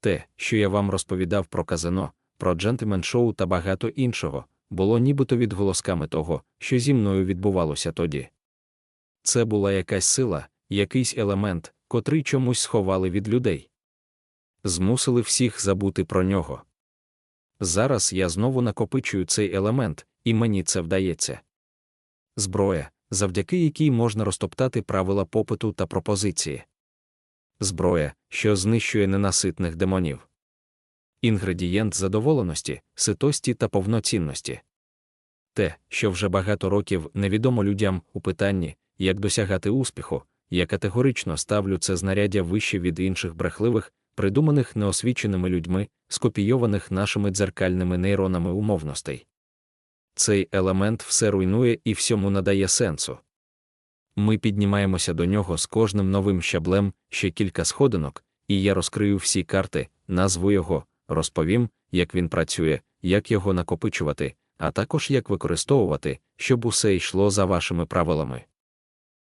Те, що я вам розповідав про казино, про джентльмен-шоу та багато іншого, було нібито відголосками того, що зі мною відбувалося тоді. Це була якась сила, якийсь елемент, котрий чомусь сховали від людей. Змусили всіх забути про нього. Зараз я знову накопичую цей елемент, і мені це вдається. Зброя, завдяки якій можна розтоптати правила попиту та пропозиції. Зброя, що знищує ненаситних демонів. Інгредієнт задоволеності, ситості та повноцінності. Те, що вже багато років невідомо людям у питанні, як досягати успіху, я категорично ставлю це знаряддя вище від інших брехливих, придуманих неосвіченими людьми, скопійованих нашими дзеркальними нейронами умовностей. Цей елемент все руйнує і всьому надає сенсу. Ми піднімаємося до нього з кожним новим щаблем, ще кілька сходинок, і я розкрию всі карти, назву його, розповім, як він працює, як його накопичувати, а також як використовувати, щоб усе йшло за вашими правилами.